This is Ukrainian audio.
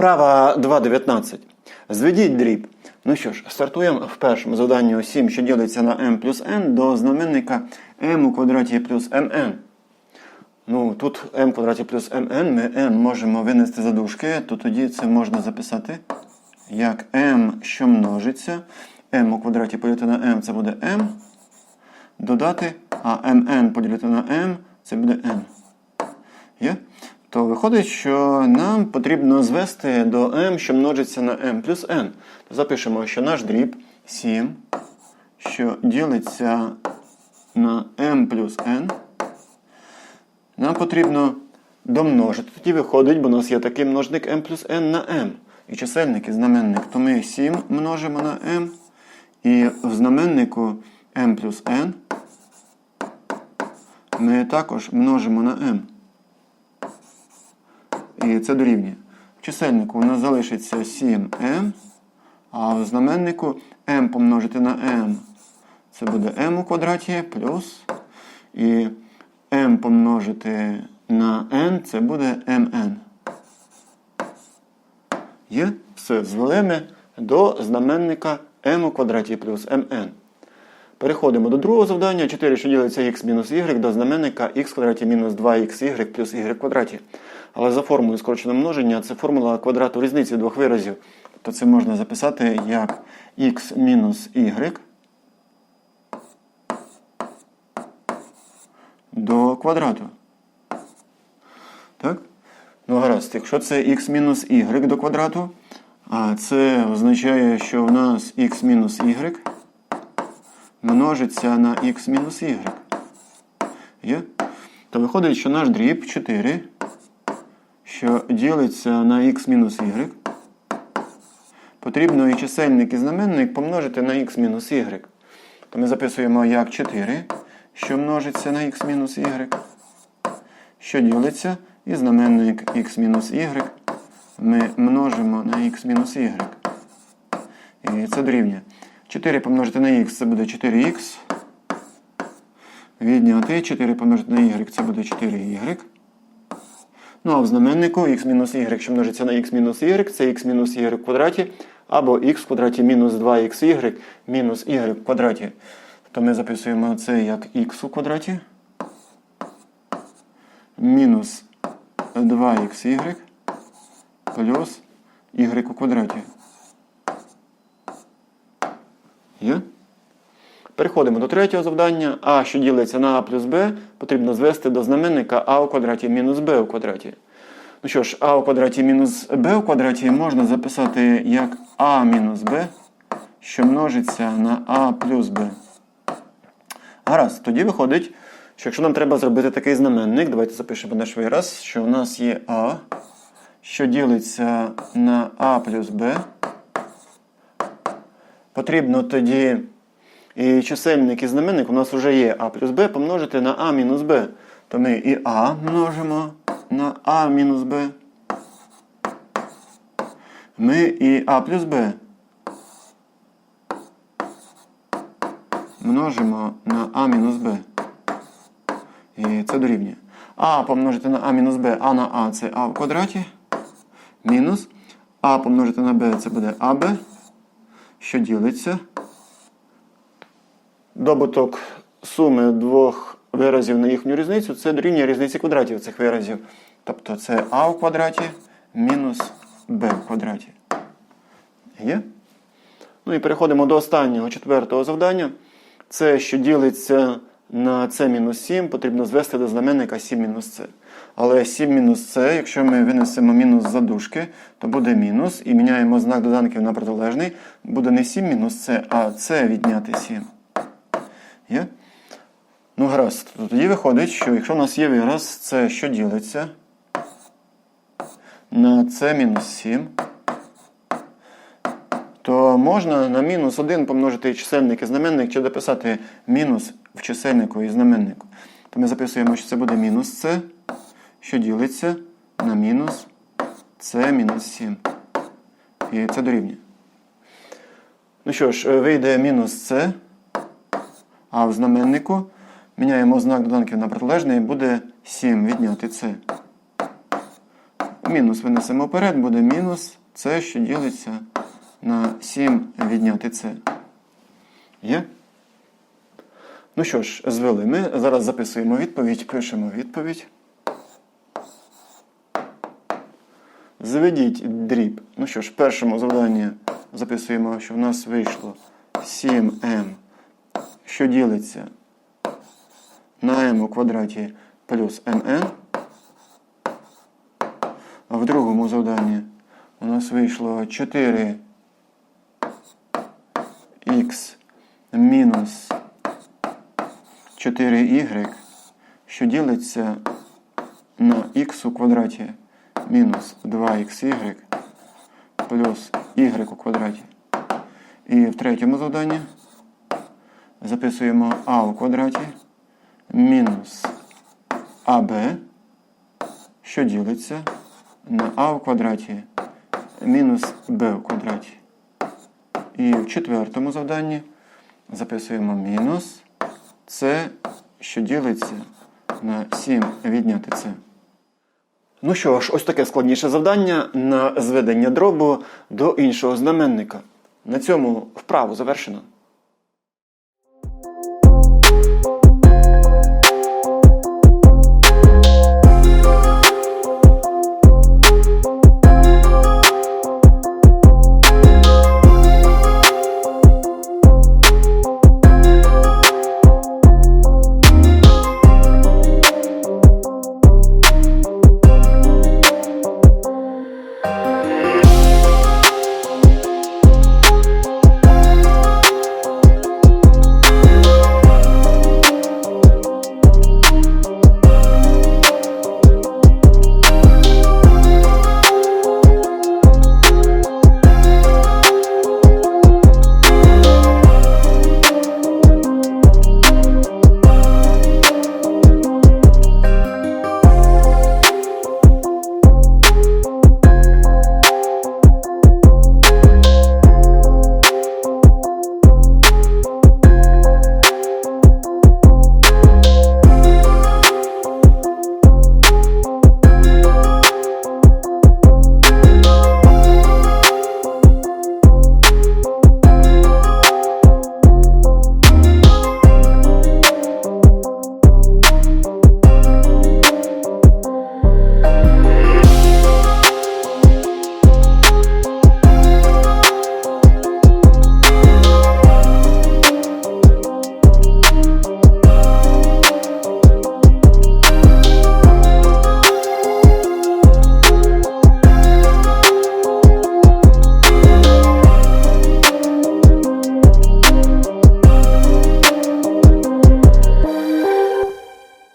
Вправа 2.19. Зведіть дріб. Ну що ж, стартуємо в першому завданні 7, що ділиться на m плюс n до знаменника m у квадраті плюс mn. Ну, тут m квадраті плюс mn, ми m можемо винести за дужки, то тоді це можна записати як m, що множиться. m у квадраті поділити на m це буде m. Додати, а mn поділити на m це буде n. Є? То виходить, що нам потрібно звести до m, що множиться на m плюс n. Запишемо, що наш дріб 7, що ділиться на m плюс n. Нам потрібно домножити. Тоді виходить, бо у нас є такий множник m плюс n на m. І чисельник і знаменник. То ми 7 множимо на m. І в знаменнику m плюс n ми також множимо на m. І це дорівнює. В чисельнику у нас залишиться 7m, а в знаменнику m помножити на m. Це буде m у квадраті плюс. І m помножити на n це буде mn. Є? Все, звели ми до знаменника m у квадраті плюс mn. Переходимо до другого завдання. 4, що ділиться x мінус y до знаменника x квадраті мінус 2xy плюс y квадраті. Але за формулою скороченого множення це формула квадрату різниці двох виразів. То це можна записати як x мінус y до квадрату. Так? Ну, гаразд, якщо це x мінус y до квадрату, а це означає, що в нас x мінус y множиться на x мінус y. Є? То виходить, що наш дріб 4, що ділиться на x мінус y, потрібно і чисельник і знаменник помножити на x мінус y. То ми записуємо як 4, що множиться на x мінус y, що ділиться, і знаменник x мінус y ми множимо на x мінус y. І це дорівнює. 4 помножити на х це буде 4х. Відняти 4 помножити на y це буде 4y. Ну а в знаменнику x мінус y, що множиться на x мінус y, це x мінус y в квадраті, або x в квадраті мінус 2xy мінус y в квадраті. То ми записуємо це як x у квадраті. Мінус 2xy плюс y у квадраті. Переходимо до третього завдання. А, що ділиться на а плюс b, потрібно звести до знаменника а у квадраті мінус b у квадраті. Ну що ж, а у квадраті мінус b у квадраті можна записати як а мінус b, що множиться на а плюс b. Гаразд, тоді виходить, що якщо нам треба зробити такий знаменник, давайте запишемо наш вираз, що у нас є а, що ділиться на а плюс b. Потрібно тоді і чисельник і знаменник у нас вже є а плюс b помножити на а мінус b. То ми і а множимо на а мінус b. Ми і а плюс b множимо на а мінус b. І це дорівнює. А помножити на а мінус b, а на а це а в квадраті. Мінус. А помножити на b це буде аб що ділиться. Добуток суми двох виразів на їхню різницю це дорівнює різниці квадратів цих виразів. Тобто це а в квадраті мінус b в квадраті. Є? Ну і переходимо до останнього четвертого завдання. Це, що ділиться на c мінус 7, потрібно звести до знаменника 7 мінус c. Але 7 мінус c, якщо ми винесемо мінус за дужки, то буде мінус. І міняємо знак доданків на протилежний. Буде не 7 мінус c, а c відняти 7. Є? Ну, гаразд. Тоді виходить, що якщо в нас є вираз, це що ділиться на c мінус 7, то можна на мінус 1 помножити чисельник і знаменник, чи дописати мінус в чисельнику і знаменнику. То ми записуємо, що це буде мінус c що ділиться на мінус c мінус 7. І це дорівнює. Ну що ж, вийде мінус c, а в знаменнику міняємо знак доданків на протилежний, буде 7 відняти c. Мінус винесемо вперед, буде мінус С, що ділиться на 7 відняти С. Є? Ну що ж, звели. Ми зараз записуємо відповідь, пишемо відповідь. Заведіть дріб. Ну що ж, в першому завданні записуємо, що в нас вийшло 7m, що ділиться на m у квадраті плюс mn. А в другому завданні у нас вийшло 4х мінус 4y, що ділиться на х у квадраті мінус 2xy плюс y у квадраті. І в третьому завданні записуємо а у квадраті мінус аб, що ділиться на а у квадраті мінус b у квадраті. І в четвертому завданні записуємо мінус це, що ділиться на 7 відняти це. Ну що ж, ось таке складніше завдання на зведення дробу до іншого знаменника. На цьому вправу завершено.